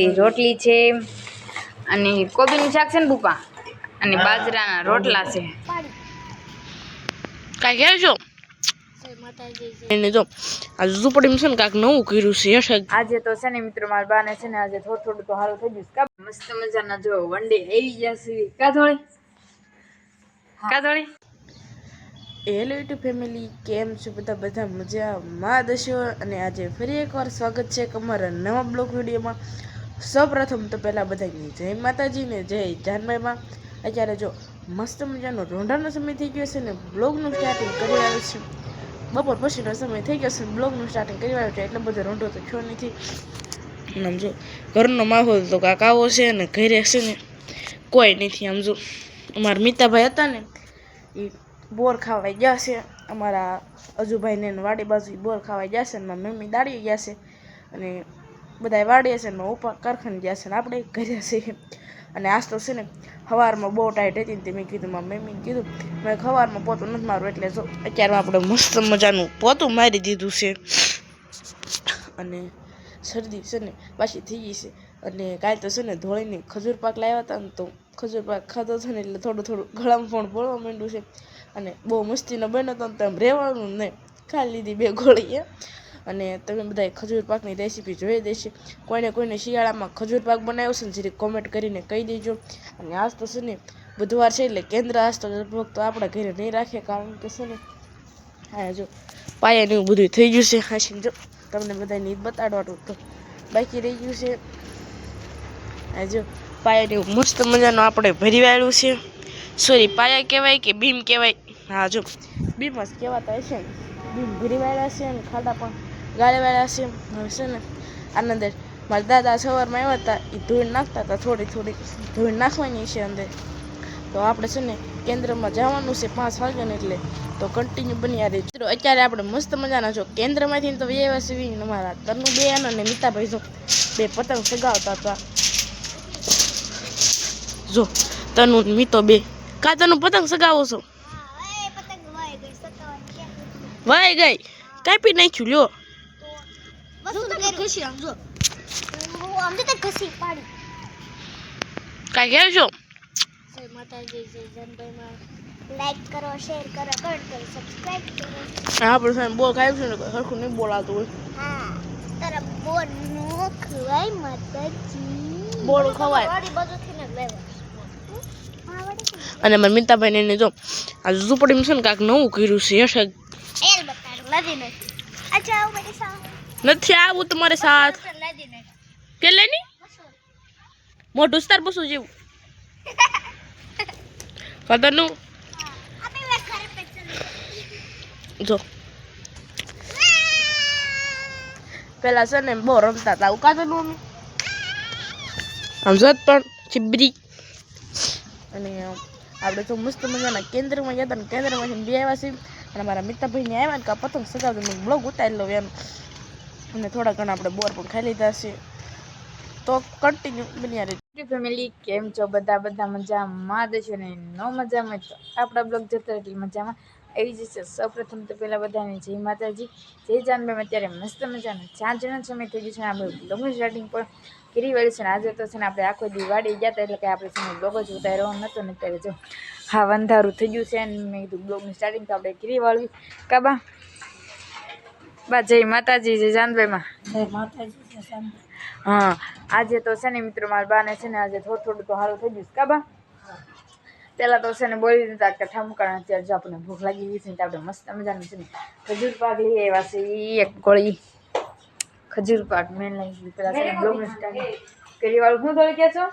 એટલી રોટલી છે અને કોબીનું શાક છે ને બુપા અને બાજરાના રોટલા છે. કાંઈ કહે છો? એને જો આ ઝૂંપડીમાં છે ને કાંઈક નવું કર્યું છે યશ આજે તો છે ને મિત્રો મારા બાને છે ને આજે થોડું થોડું તો હારું થઈ ગયું છે. મસ્ત મજાના જો વનડે આવી ગયા છે. કા થોડી કા થોડી હેલો યુટ્યુબ ફેમિલી કેમ છો બધા? બધા મજામાં દશો અને આજે ફરી એકવાર સ્વાગત છે એક અમારા નવા બ્લોગ વિડીયોમાં. સૌપ્રથમ તો પહેલાં બધાની જય માતાજીને જય જાનભાઈમાં. અત્યારે જો મસ્ત મજાનો રોંઢાનો સમય થઈ ગયો છે ને બ્લોગનું સ્ટાર્ટિંગ કરી આવ્યું છે. બપોર પછીનો સમય થઈ ગયો છે બ્લોગનું સ્ટાર્ટિંગ કરી આવ્યો છે, એટલે બધો રોંઢો તો થયો નથી. આમ જો ઘરનો માહોલ તો કાકાઓ છે ને ઘરે છે ને કોઈ નથી આમ જો. અમારા મિતાભાઈ હતા ને એ બોર ખાવાઈ ગયા છે. અમારા અજુભાઈને વાડી બાજુ બોર ખાવાઈ ગયા છે ને મમ્મી દાડી ગયા છે. અને બધા વાડીએ છે ને ઉપા કારખાને ગયા છે ને આપણે ઘરે છે. અને આજ તો છે ને સવારમાં બહુ ટાઈટ હતી ને તે મેં કીધું મારી મમ્મીને કીધું, મેં સવારમાં પોતું નથી મારું એટલે જો અત્યારે આપણે મસ્ત મજાનું પોતું મારી દીધું છે. અને શરદી છે ને પાછી થઈ ગઈ છે. અને કાલ તો છે ને ધોળીને ખજૂર પાક લાવ્યા હતા ને તો ખજૂર પાક ખાધો છે ને એટલે થોડું થોડું ગળામાં પણ બોલવા માંડ્યું છે. અને બહુ મસ્તીનો બન્યો હતો ને તો એમ રહેવાનું નહીં. ખાલી લીધી બે ગોળી એ અને તમે બધાએ ખજૂર પાકની રેસીપી જોઈ દેશે. કોઈને કોઈને શિયાળામાં ખજૂર પાક બનાવ્યો છે ને જરી કોમેન્ટ કરીને કહી દેજો. અને આજ તો છે ને બુધવાર છે એટલે કેન્દ્ર આજ તો લગભગ તો આપણા ઘરે નહીં રાખે કારણ કે છે ને હા જો પાયાને એવું બધું થઈ ગયું છે. હાશી જો તમને બધાને ઈદ બતાડવાનું તો બાકી રહી ગયું છે. આ જો પાયાને એવું મસ્ત મજાનું આપણે ભરી વાળ્યું છે. સોરી પાયા કહેવાય કે બીમ કહેવાય? હા જો બીમ જ કહેવાતા હશે બીમ ભરી વાળ્યા છે અને ખાડા પણ ગાળી વાળ્યા છે. હવે છે ને આના અંદર મારા દાદા સવારમાં આવ્યા હતા એ ધોઈ નાખતા હતા થોડી થોડી. ધોઈ નાખવાની છે અંદર. તો આપણે છે ને કેન્દ્રમાં જવાનું છે પાંચ વાગ્યાને એટલે. તો કન્ટિન્યુ બની રહે મિત્રો અત્યારે આપણે મસ્ત મજાના જો કેન્દ્રમાંથી તો વ્યવસ્થિત સીવી અમારા તરનું બે અને મિતાભાઈ જો બે પતંગ સગાવતા હતા. જો તનુ મીતો બે. કા તનુ પતંગ સગાવો છો. વાય ગઈ. કાપી નાખ્યું લ્યો. કાંઈ કહે છો લાઈક કરો શેર કરો કમેન્ટ કરો સબસ્ક્રાઇબ કરો આપણે સાહેબ બોલ ખાય છે ને સરખું નહીં બોલાતું હોય હા તારા બોર નો ખવાય માતાજી બોર ખવાય. વાડી બાજુથી ને લેવા હા અને મારા મિતાભાઈને એને જો આ ઝૂંપડીમાં છે ને કાંઈક નવું કર્યું છે હશે એલ બતાડો લાદી ને અચ્છા આવું મેરે સાથ નથી આવું તમારે સાથ. લાદી ને કે લેની મોઢું સ્તર બસું જેવું. ચલ જો. પેલા છે ને બહુ રમતા હતા આવું કાદરનું અમે. આમ જોત પણ ચીબરી. અને આપણે તો મસ્ત મજાના કેન્દ્રમાં ગયા હતા ને કેન્દ્રમાં બે આવ્યા છીએ. અને મારા મિત્રભાઈને આવ્યા ને કે આ પતંગ સગાવતો બ્લોગ ઉતારી લઉં એમ. અને થોડા ઘણા આપણે બોર પણ ખાઈ લીધા છે. તો કન્ટિન્યુ બન્યા રહી ફેમિલી કેમ છો? બધા બધા મજામાં? દેશો ને ન મજામાં તો. આપણા બ્લોગ જતો એટલી મજામાં. આવી જશે સૌપ્રથમ તો પહેલાં બધાને જય માતાજી. જય જાનભાઈ અત્યારે મસ્ત મજાનો. ચાર જણા સમય થઈ ગયું છે આપણે બ્લોગનું સ્ટાર્ટિંગ પણ કરી વાળી છે આજે તો છે ને આપણે આખો દિવાળી ગયા હતા, એટલે કે આપણે છે બ્લોગ જ ઉતાર્યો નહોતો ને અત્યારે જો. હા, અંધારું થઈ ગયું છે અને મેં કીધું બ્લોગનું સ્ટાર્ટિંગ તો આપણે કરી વાળવી. કાબા. બા જય માતાજી જય જાનભાઈમાં. હા આજે તો છે ને મિત્રો મારા બાને છે ને આજે થોડું થોડું તો સારું થઈ ગયું છે કાબા પહેલાં તો છે ને બોલી દીધા કે ઠમકાણા અત્યારે જો આપણને ભૂખ લાગી ગઈ છે ને આપણે મસ્ત મજાનું છે ને ખજૂર પાક લઈ આવ્યા છે એક ગોળી. ખજૂર પાક મેન લઈ પેલા છે બ્લોગ કરી વાળું શું થોડી કહે છો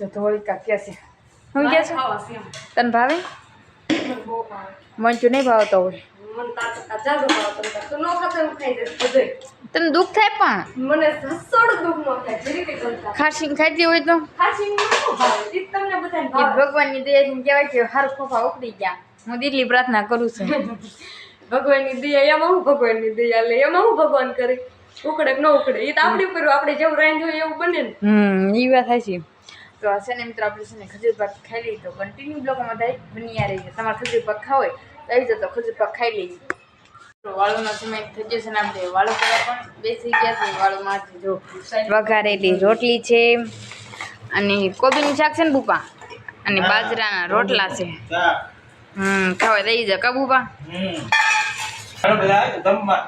જો થોડી કા કે છે. હું કહે છો તને ભાવે? મંચું નહીં ભાવતો હોય. તને દુઃખ થાય પણ? મને રસોડું દુઃખ ન થાય જરી કે જમતા ખાસી ખાતી હોય તો? ખાસી ન ભાવે? તમને બધાને ભાવે. ભગવાનની દયાથી કહેવાય કે હાર ખોફા ઉકળી ગયા. હું દિલ્હી પ્રાર્થના કરું છું. ભગવાનની દયા એમાં હું ભગવાનની દયા લે? એમાં હું ભગવાન કરે? ઉકળે કે ન ઉકળે? એ તો આપણી ઉપર આપણે જેવું રાંધ હોય એવું બને ને. હમ એ વાત થાય છે તો આ છે ને મિત્રો આપણે છે ને ખજૂર પાક ખાઈ લઈએ તો કન્ટિન્યુ બ્લોગમાં થાય બની રહી છે તમારે ખજૂર પાક ખાવ હોય આવી જતો પાક ખાઈ લઈએ વાળુનો સમય થઈ ગયો છે ને આપણે વાળું કરવા પણ બેસી ગયા છે વાળુમાંથી જો. વઘારેલી રોટલી છે અને કોબીનું શાક છે ને બુપા? અને બાજરાના રોટલા છે. હમ ખાવા દઈ જા કા બુપા?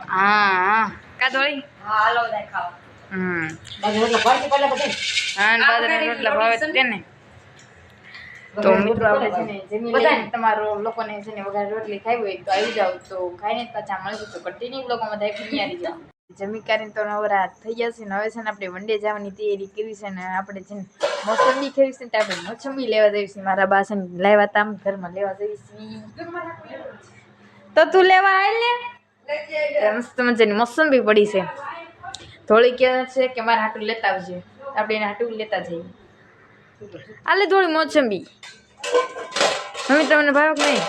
હા હા. કા હમ. હા ને બાજરાના રોટલા ભાવે જ તે મિત્રો આપણે છે ને જમી લઈને તમારો લોકોને છે ને વઘાર રોટલી ખાવી હોય તો આવી જાવ તો ખાઈને પાછા મળશું. તો કન્ટિન્યુ બ્લોગમાં બધા નિયારી જાવ જમી કરીને તો નવરા થઈ જશે ને હવે છે ને આપણે વંડે જવાની તૈયારી કરી છે ને આપણે છે ને મોસંબી ખાવી છે ને આપણે મોસંબી લેવા જઈએ છીએ. મારા બા છે ને લાવ્યા હતા ઘરમાં લેવા જઈએ છીએ. તો તું લેવા આવી લે. મસ્ત મજાની મોસંબી પડી છે. થોડી કહે છે કે મારે હાટું લેતા આવજે. આપણે એને હાટું લેતા જઈએ. આલે થોડી મોસંબી મમ્મી તમને ભાવ કે નહીં.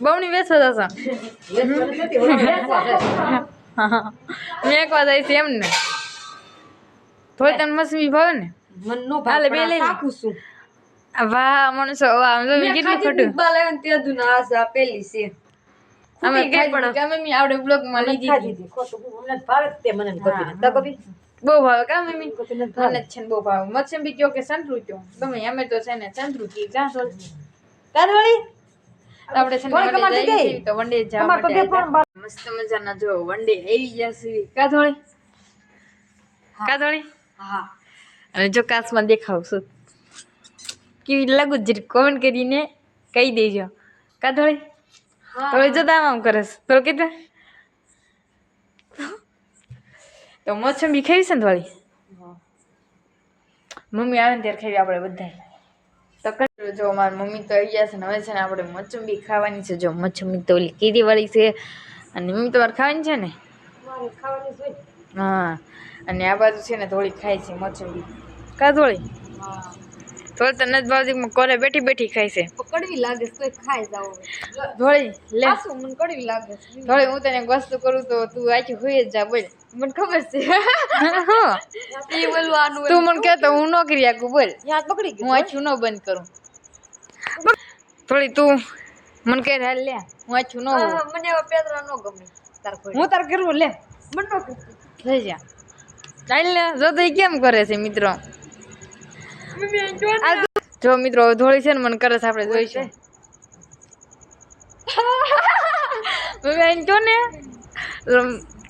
બહુની વેસો જશો. મેં એક વાત આવી છે એમ ને થોડી તને મોસંબી ભાવે ને? હાલે બે લઈ વાહ મનસો આમ જો કેટલું ખોટું? અમે ખાઈ પણ કે મમ્મી આવડે બ્લોગમાં લીધી. બહુ ભાવે. કા મમ્મી? મને જ છે ને બહુ ભાવે. મોસંબી કયો કે સંતરું કયો? તમે અમે તો છે ને સંતરું કી જા સોલ આપણે છે ને તો વંડે જવા માટે. મસ્ત મજાના જો વંડે આવી ગયા છે. કા કા થોડી અને જો કાચમાં દેખાવશું. કેવી લાગુ જરી. કોમેન્ટ કરીને કહી દેજો. કા થોડી થોડી જતા આમ કરે તો થોડું કીધું તો મોસંબી ખાવી છે ને થોડી મમ્મી આવે ને ત્યારે ખાવી આપણે બધા તો જો મારી મમ્મી તો આવી ગયા છે ને હવે છે ને આપણે મોસંબી ખાવાની છે. જો મોસંબી તો ઓલી કીરી વાળી છે. અને મમ્મી તમારે ખાવાની છે ને? હા. અને આ બાજુ છે ને થોડી ખાય છે મોસંબી કા થોડી થોડી તો જ ભાવતી કોરે બેઠી બેઠી ખાય છે. કડવી લાગે છે કોઈ ખાઈ જાવ ધોળી લે. શું મને કડવી લાગે છે. થોડી હું તને વસ્તુ કરું તો તું આખી હોય જ જા બોલ. મને ખબર છે. એ બોલવાનું તું મને કહેતો હું ન કરી શકું બોલ યાદ પકડી હું આછું ન બંધ કરું. થોડી તું મને કહે હાલ લે. હું આછું ન મને હવે પેદરા ન ગમે તાર કોઈ હું તાર કરવું લે. મને ન ગમતું. થઈ જા. ચાલ ને જો તો કેમ કરે છે મિત્રો? જો મિત્રો ધોળી છે ને મને કરે છે આપણે જોઈશું મમ્મી આઈને જો ને.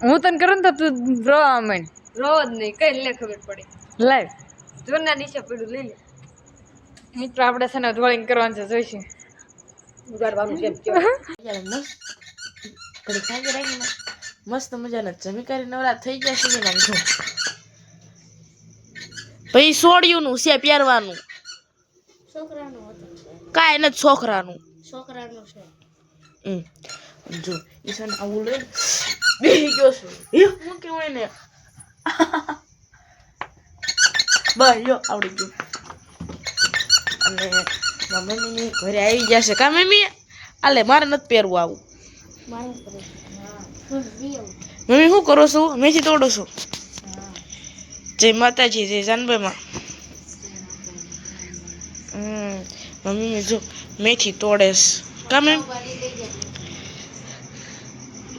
હું તને કરું ને તો તું રોવા રો જ નહીં કઈ લે ખબર પડે. લાઈવ જોના નીચે પડ્યું લઈ લે. મિત્રો આપણે છે ને થોડી કરવાનું છે જોઈશું ઉગાડવાનું કેમ મસ્ત મજાના જમી કરી નવરા થઈ ગયા છે પછી સોડિયુંનું છે પહેરવાનું. છોકરાનો કાંઈ નથી છોકરાનું. છોકરાનો છે. હમ. જો ઈશાન આવું લઈને બેહી ગયો છે. હું કેવાય ને બસ યો આવડી ગયું. અને મારા ઘરે આવી કા મમ્મી? આલે મારે નથી પહેરવું આવું. મારે મમ્મી શું કરો છો? મેથી તોડો છો? જય માતાજી જય જાનભાઈમાં મમ્મી જો મેથી તોડેશ કામ એમ?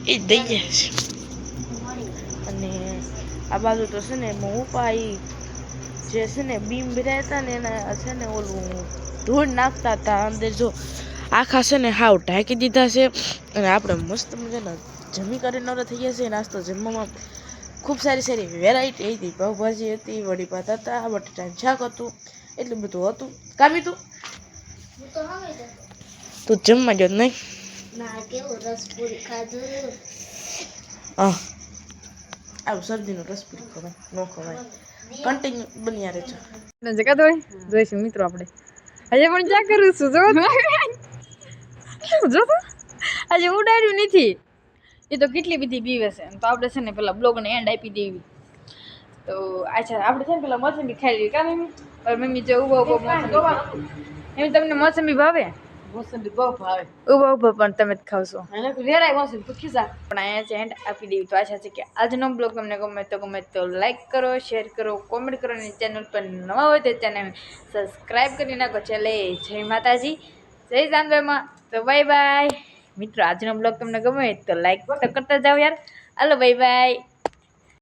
એ દઈ જાય અને આ બાજુ તો છે ને મોપા ઈ જે છે ને બીમ ભર્યા ને એના છે ને ઓલું ધૂળ નાખતા હતા અંદર જો આખા છે ને હાવ ઢાંકી દીધા છે. અને આપણે મસ્ત મજાના જમી કરીને નવરા થઈ ગયા છે નાસ્તો જમવામાં ખૂબ સારી સારી વેરાયટી હતી. પાઉભાજી હતી વડી ભાત હતા બટાટાનું શાક હતું એટલું બધું હતું. કામી તું? હું તો તું જમવા જો નહીં? હા. આવું શરદીનો રસ પૂરી ખવાય ન ખવાય. કન્ટિન્યુ બન્યા રહેજો. જગા થોડી જોઈશું મિત્રો આપણે. હજે પણ ક્યાં કરું છું જો. જો તો. હજે ઉડાડ્યું નથી. એ તો કેટલી બધી બીવે છે તો આપણે છે ને પેલા બ્લોગને એન્ડ આપી દેવી. તો અચ્છા આપણે છે ને પેલા મોસંબી ખાઈ લઈએ. કા મમ્મી? મમ્મી જો ઊભો ઊભો મોસંબી એમ તમને મોસંબી ભાવે? મોસંબી બહુ ભાવે. ઊભા ઊભા પણ તમે જ ખાવશો. વેરાય મોસંબી તું ખીસા પણ અહીંયા છે એન્ડ આપી દેવી. તો આશા છે કે આજનો બ્લોગ તમને ગમે તો ગમે તો લાઈક કરો શેર કરો કોમેન્ટ કરો અને ચેનલ પર નવા હોય તો ચેનલ સબસ્ક્રાઈબ કરી નાખો. ચાલે જય માતાજી. જય જાનભાઈમાં તો બાય બાય મિત્રો આજનો બ્લોગ તમને ગમે તો લાઈક તો કરતા જાઓ યાર. હાલો બાય બાય